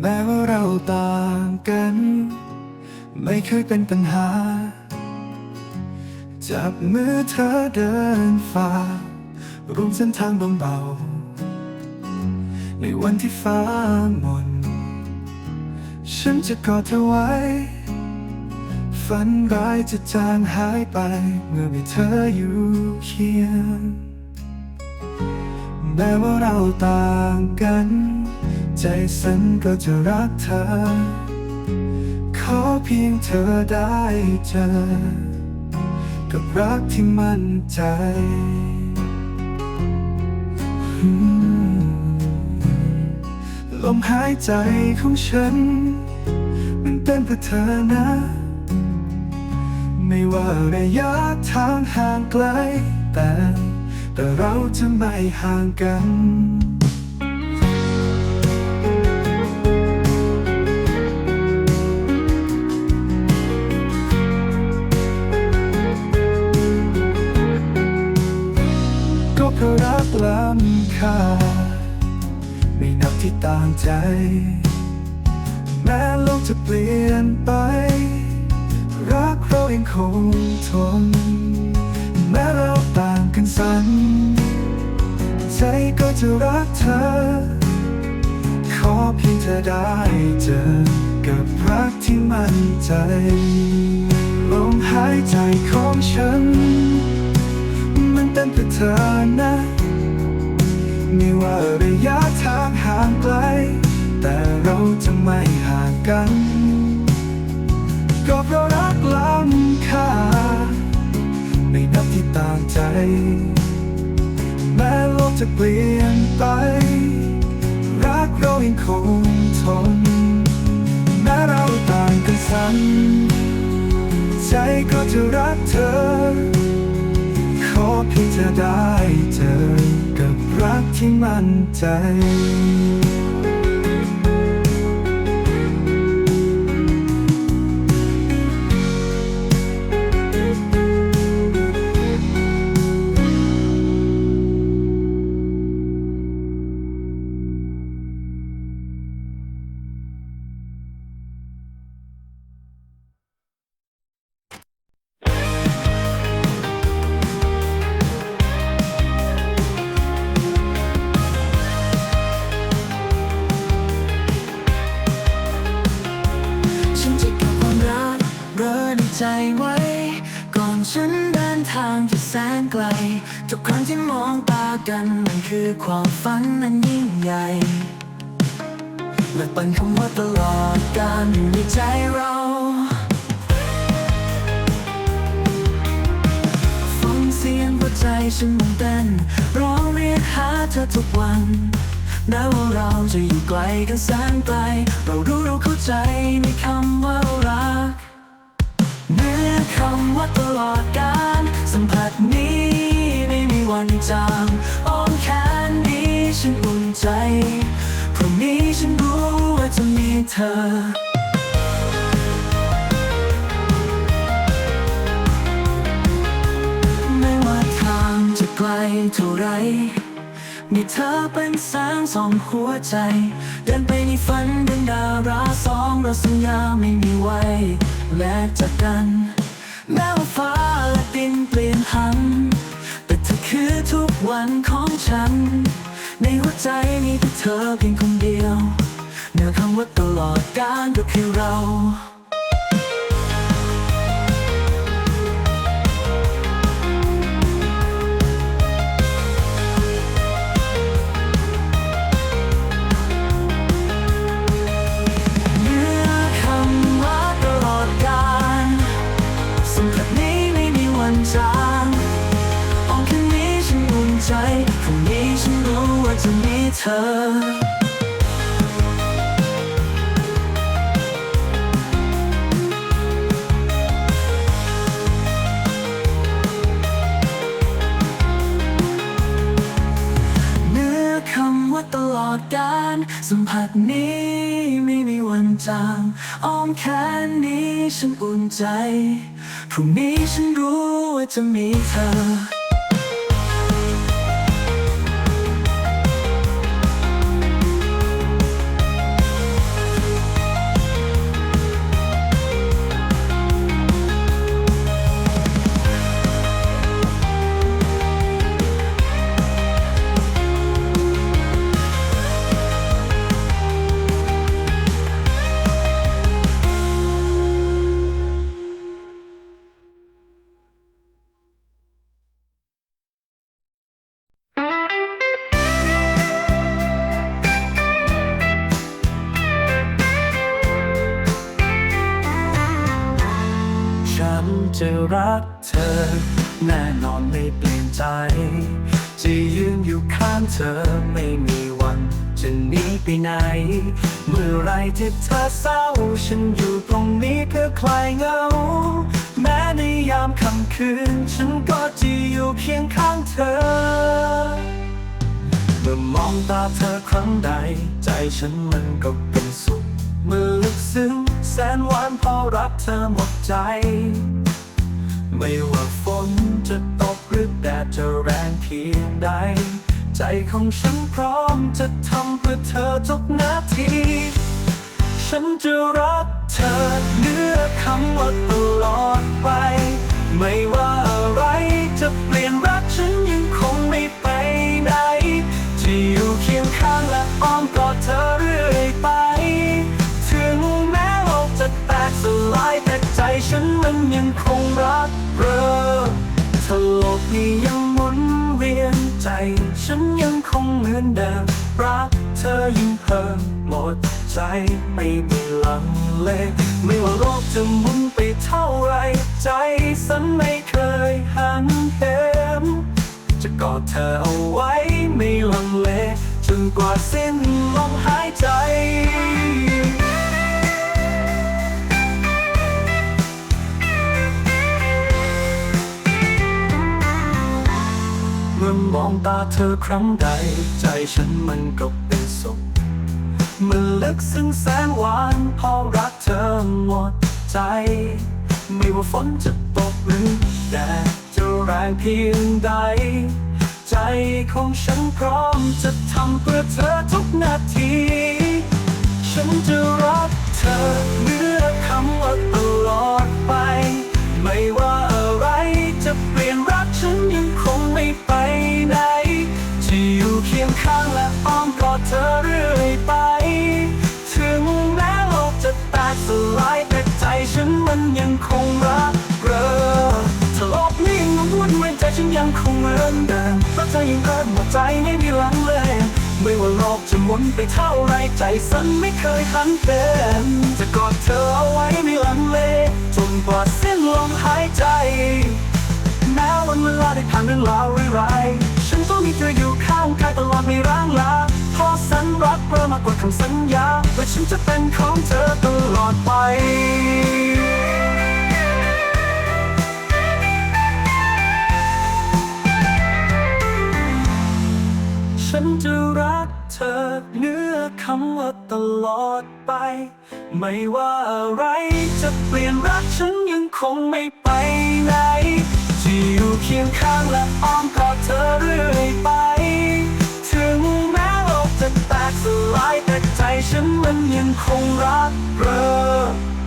แม้ว่าเราต่างกัน ไม่เคยเป็นปัญหา จับมือเธอเดินฝ่าร่วมเส้นทางเบาๆในวันที่ฟ้ามน ฉันจะกอดเธอไว้ ฝันร้ายจะจางหายไป เมื่อมีเธออยู่เคียงแม้ว่าเราต่างกัน ใจฉันก็จะรักเธอ ขอเพียงเธอได้เจอ กับรักที่มั่นใจลมหายใจของฉัน มันเป็นเพื่อเธอนะ ไม่ว่าระยะทางห่างไกล แต่แต่เราจะไม่ห่างกัน ไม่นับที่ต่างใจ แม้โลกจะเปลี่ยนไป รักเรายังคงทน แม้เราต่างกันสัน ใจก็จะรักเธอ ขอเพียงเธอได้เจอ กับรักที่มั่นใจลมหายใจของฉัน มันเป็นเพื่อเธอนะ ไม่ว่าระยะทางห่างไกล แต่เราจะไม่ห่างกัน ก็เพราะรักล้ำค่าไม่นับที่ต่างใจ แม้โลกจะเปลี่ยนไป รักเรายังคงทน แม้เราต่างกันสัน ใจก็จะรักเธอ ขอเพียงจะได้ รักที่มั่นใจ แสนไกล ทุกครั้งที่มองตากันมันคือความฝันนั้นยิ่งใหญ่และเป็นคำว่าตลอดการอยู่ในใจเราฟังเสียงหัวใจฉันมันเต้นร้องเรียกหาเธอทุกวันแม้ว่าเราจะอยู่ไกลกันแสนไกล เรารู้เราเข้าใจในคำว่ารักเนื้อคำว่าตลอดการ สัมผัสนี้ไม่มีวันจางอ้อมแขนนี้ฉันอุ่นใจพรุ่งนี้ฉันรู้ว่าจะมีเธอไม่ว่าทางจะไกลเท่าไร มีเธอเป็นแสงสองหัวใจ เดินไปในฝันเดินดาราสองเราสัญญาไม่มีไว้ และจากกันแม้ ฟ้าและดินเปลี่ยนหัน แต่เธอคือทุกวันของฉัน ในหัวใจมีแต่เธอเพียงคนเดียวเนื้อคำว่าตลอดกาลก็คือเรา เธอเนื้อคำว่าตลอดกาลสัมผัสนี้ไม่มีวันจางอ้อมแขนนี้ฉันอุ่นใจ พรุ่งนี้ฉันรู้ว่าจะมีเธอ รักเธอ แน่นอนไม่เปลี่ยนใจ จะยืนอยู่ข้างเธอไม่มีวันจะหนีไปไหน เมื่อไรที่เธอเศร้า ฉันอยู่ตรงนี้เพื่อคลายเหงา แม้ในยามค่ำคืน ฉันก็จะอยู่เคียงข้างเธอ เมื่อมองตาเธอครั้งใด ใจฉันมันก็เป็นสุข เมื่อลึกซึ้งแสนหวานพอรักเธอหมดใจ ไม่ว่าฝนจะตกหรือแดดจะแรงเพียงใด ใจของฉันพร้อมจะทำเพื่อเธอทุกนาที ฉันจะรักเธอเนื้อคำว่าตลอดไป ไม่ว่าอะไรจะเปลี่ยนรักฉันยังคงไม่ไปไหนจะอยู่เคียงข้างและอ้อมกอดเธอเรื่อยไป ถึงแม้โลกจะแตกสลาย ฉันมันยังคงรักเธอถ้าโลกนี้ยังหมุนเวียนใจ ฉันยังคงเหมือนเดิมรักเธอยิ่งเพิ่มหมดใจไม่มีลังเลไม่ว่าโลกจะหมุนไปเท่าไร ใจฉันไม่เคยหันเหมจะกอดเธอเอาไว้ไม่ลังเลจนกว่าสิ้นลมหายใจ มองตาเธอครั้งใด ใจฉันมันก็เป็นสุขเมื่อลึกซึ้งแสนหวานพอรักเธอหมดใจ ไม่ว่าฝนจะตกหรือแดดจะแรงเพียงใด ใจของฉันพร้อมจะทำเพื่อเธอทุกนาที ฉันจะรักเธอเมื่อคำว่าตลอดไป ไม่ว่าอะไรจะเปลี่ยนรักฉันยังคง ไปไหน จะอยู่เคียงข้างและอ้อมกอดเธอเรื่อยไป ถึงแม้โลกจะแตกสลายแต่ใจฉันมันยังคงรักเรอถ้าโลกนี้ยังวุ่นวายใจฉันยังคงเหมือนเดิมเพราะเธอยังเพิ่มหัวใจไม่มีหลังเลยไม่ว่าโลกจะหมุนไปเท่าไรใจฉันไม่เคยหันเป็นจะกอดเธอเอาไว้ไม่ลังเลจนกว่าสิ้นลมหายใจ แม้วันเวลาได้ผ่านเรื่องราวร้ายๆฉันต้องมีเธออยู่ข้างกายตลอดไม่ร้างลาเพราะฉันรักเธอมากกว่าคำสัญญาว่าฉันจะเป็นของเธอตลอดไปฉันจะรักเธอเนื้อคำว่าตลอดไป ไม่ว่าอะไรจะเปลี่ยนรักฉันยังคงไม่ไปไหน ยู่เคียงข้างและอ้อมกอดเธอเรื่อยไป ถึงแม้โลกจะแตกสลายแต่ใจฉันมันยังคงรักเธอ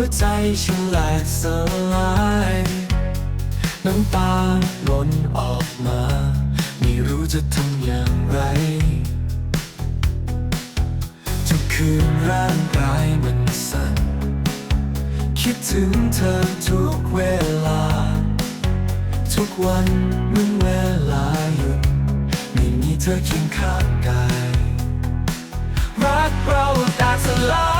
หัวใจฉันแหลกสลายน้ำตาล้นออกมา ไม่รู้จะทำอย่างไร ทุกคืนร่างกายมันสั่น คิดถึงเธอทุกเวลา ทุกวันเมื่อเวลาหยุดไม่มีเธอเคียงข้างกาย รักเราแตกสลาย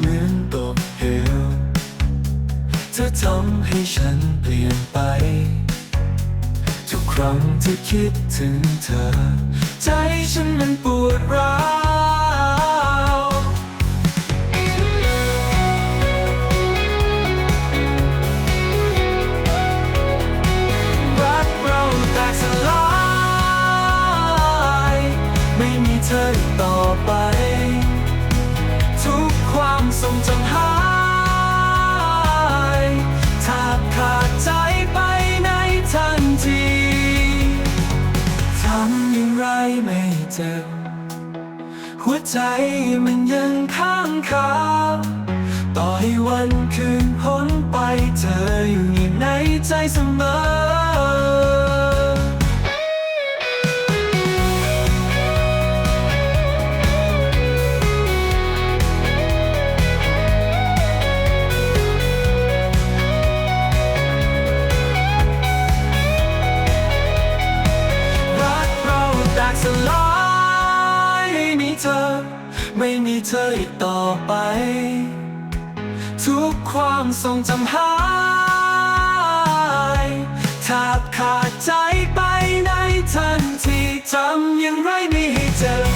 เหมือนตกเหวเธอทำให้ฉันเปลี่ยนไป ทุกครั้งที่คิดถึงเธอ ใจฉันมันปวดร้าว จ็บ หัวใจมันยังข้างคาต่อให้วันคืนพ้นไปเธออยู่ในใจเสมอ ทรงจำหายแทบขาดใจไปในทันทีจำยังไรไม่ให้เจอ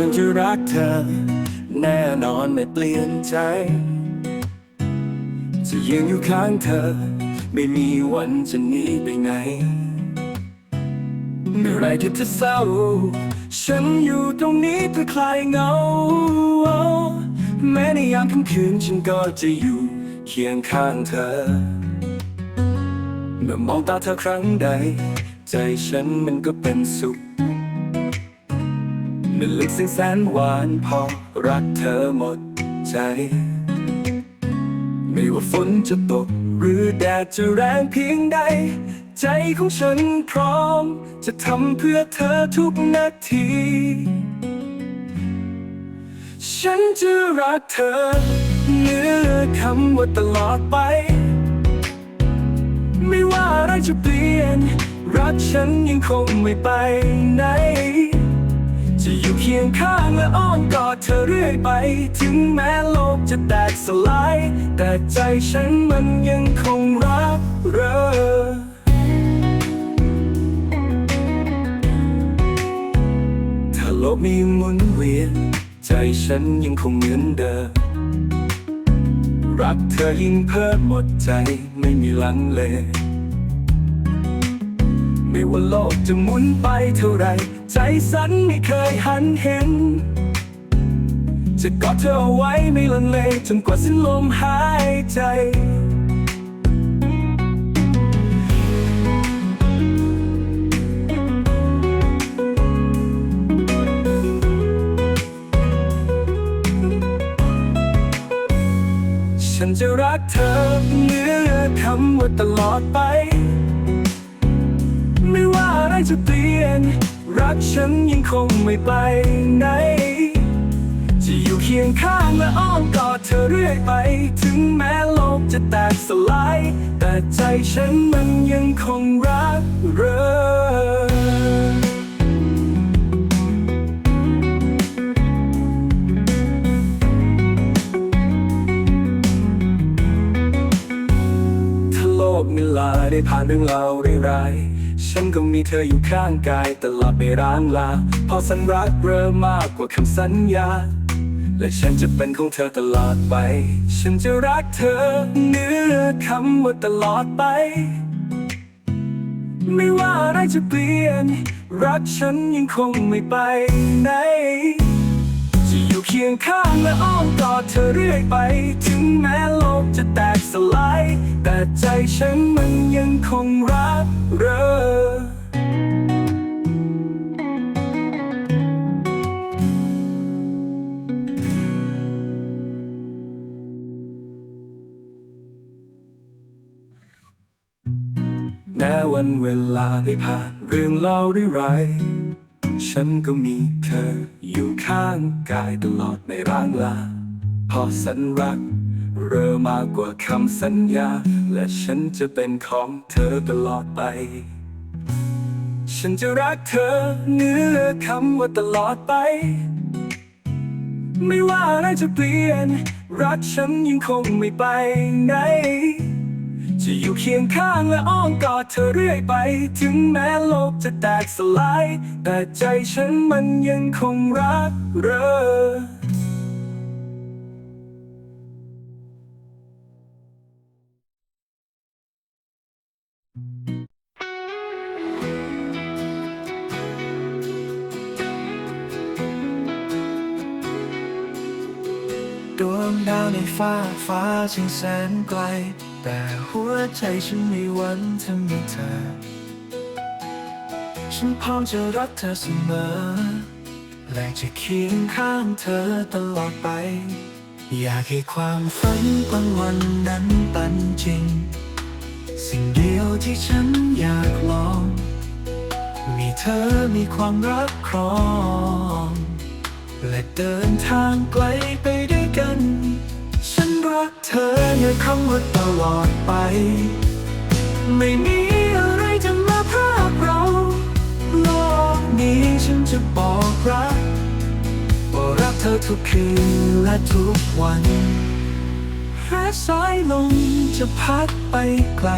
ฉันจะรักเธอ แน่นอนไม่เปลี่ยนใจ จะยืนอยู่ข้างเธอ ไม่มีวันจะหนีไปไหนเมื่อไรที่เธอเศร้า ฉันอยู่ตรงนี้เพื่อคลายเหงา แม้ในยามค่ำคืนฉันก็จะอยู่เคียงข้างเธอ เมื่อมองตาเธอครั้งใด ใจฉันมันก็เป็นสุข มันลึกซึ้งแสนหวานพอรักเธอหมดใจ ไม่ว่าฝนจะตก หรือแดดจะแรงเพียงใด ใจของฉันพร้อม จะทำเพื่อเธอทุกนาที ฉันจะรักเธอเหลือคำว่าตลอดไป ไม่ว่าอะไรจะเปลี่ยน รักฉันยังคงไม่ไปไหน จะอยู่เคียงข้างและอ้อนกอดเธอเรื่อยไป ถึงแม้โลกจะแตกสลาย แต่ใจฉันมันยังคงรักเธอถ้าโลกมีหมุนเวียนใจฉันยังคงเหมือนเดิมรักเธอยิ่งเพิ่มหมดใจไม่มีลังเล ไม่ว่าโลกจะหมุนไปเท่าไร ใจสันไม่เคยหันเห็น จะกอดเธอเอาไว้ไม่ลังเลจนกว่าสิ้นลมหายใจฉันจะรักเธอเหนือคำว่าตลอดไป จะเปลี่ยน รักฉันยังคงไม่ไปไหน จะอยู่เคียงข้างและอ้อมกอดเธอเรื่อยไป ถึงแม้โลกจะแตกสลาย แต่ใจฉันมันยังคงรักเธอถ้าโลกมีลาได้ผ่านเรื่องราวร้าย ฉันก็มีเธออยู่ข้างกายตลอดไม่ร้างลา พอสัญรักเริ่มมากกว่าคำสัญญา และฉันจะเป็นของเธอตลอดไป ฉันจะรักเธอเนื้อคำว่าตลอดไป ไม่ว่าอะไรจะเปลี่ยน รักฉันยังคงไม่ไปไหน เคียงข้างและอ้อมกอดเธอเรื่อยไป ถึงแม้โลกจะแตกสลาย แต่ใจฉันมันยังคงรักเธอแม้วันเวลาได้ผ่านเรื่องเล่าได้ไร ฉันก็มีเธออยู่ข้างกายตลอดในร่างลาเพอสันรัก เริ่มากกว่าคำสัญญา และฉันจะเป็นของเธอตลอดไป ฉันจะรักเธอเหนื้อคำว่าตลอดไป ไม่ว่าอะไรจะเปลี่ยน รักฉันยังคงไม่ไปไหน จะอยู่เคียงข้างและอ้อมกอดเธอเรื่อยไป ถึงแม้โลกจะแตกสลาย แต่ใจฉันมันยังคงรักเธอดวงดาวในฟ้าฟ้าช่างแสนไกล แต่หัวใจฉันไม่หวันถ้ามีเธอ ฉันพร้อมจะรักเธอเสมอ และจะเคียงข้างเธอตลอดไป อยากให้ความฝันบางวันนั้นเป็นจริง สิ่งเดียวที่ฉันอยากลอง มีเธอมีความรักครอง และเดินทางไกลไปด้วยกัน ฉันรัก เธอในคำว่าตลอดไป ไม่มีอะไรจะมาพรากเรา โลกนี้ฉันจะบอกรักว่ารักเธอทุกคืนและทุกวันแค่สายลมจะพัดไปไกล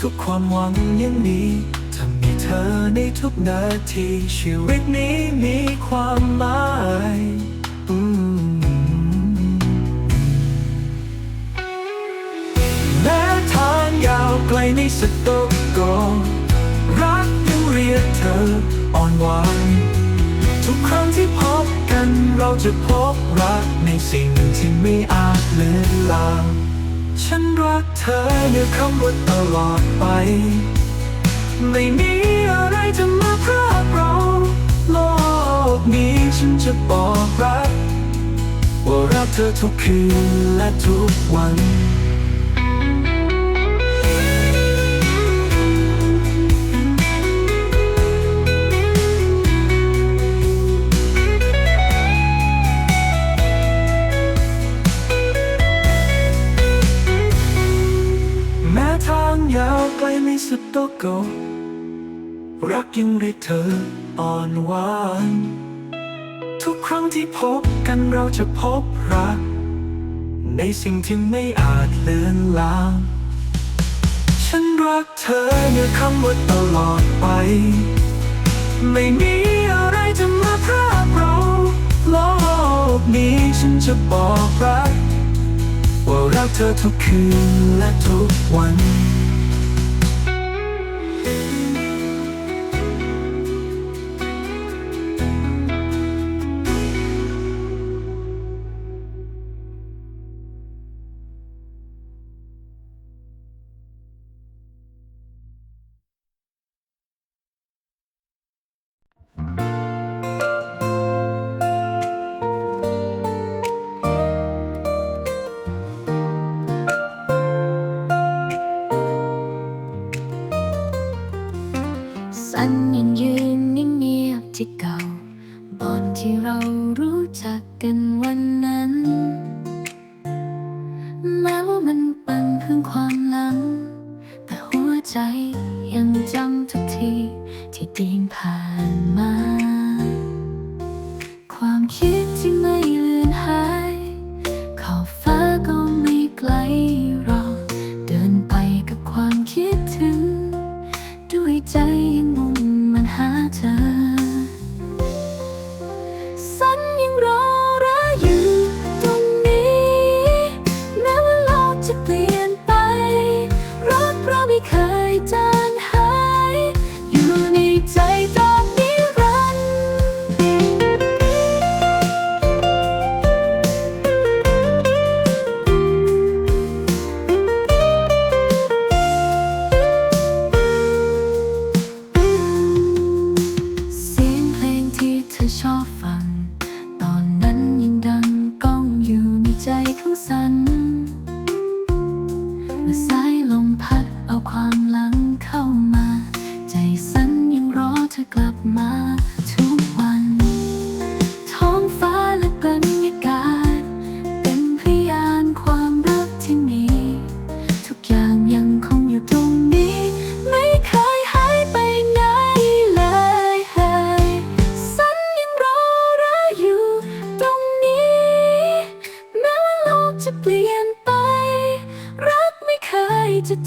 ทุกความหวังยังมีถ้ามีเธอในทุกนาทีชีวิตนี้มีความหมาย ยาวไกลในสตกโกรักยังเรียกเธออ่อนหวานทุกครั้งที่พบกันเราจะพบรักในสิ่งที่ไม่อาจเลือนลางฉันรักเธอในคำว่าตลอดไป ไม่มีอะไรจะมาพรากเราโลกนี้ฉันจะบอกรัก ว่ารักเธอทุกคืนและทุกวัน ไม่สุดโตโกรักยังเรียกเธออ่อนหวาน ทุกครั้งที่พบกันเราจะพบรัก ในสิ่งที่ไม่อาจเลือนลาง ฉันรักเธอในคำว่าตลอดไป ไม่มีอะไรจะมาพรากเราโลกนี้ฉันจะบอกรัก ว่ารักเธอทุกคืนและทุกวัน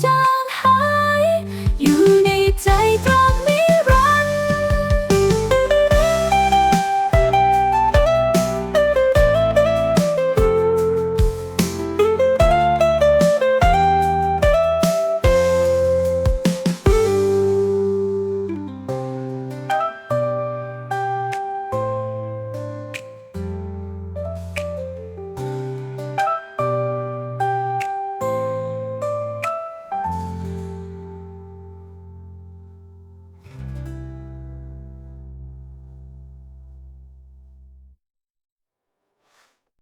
伤害。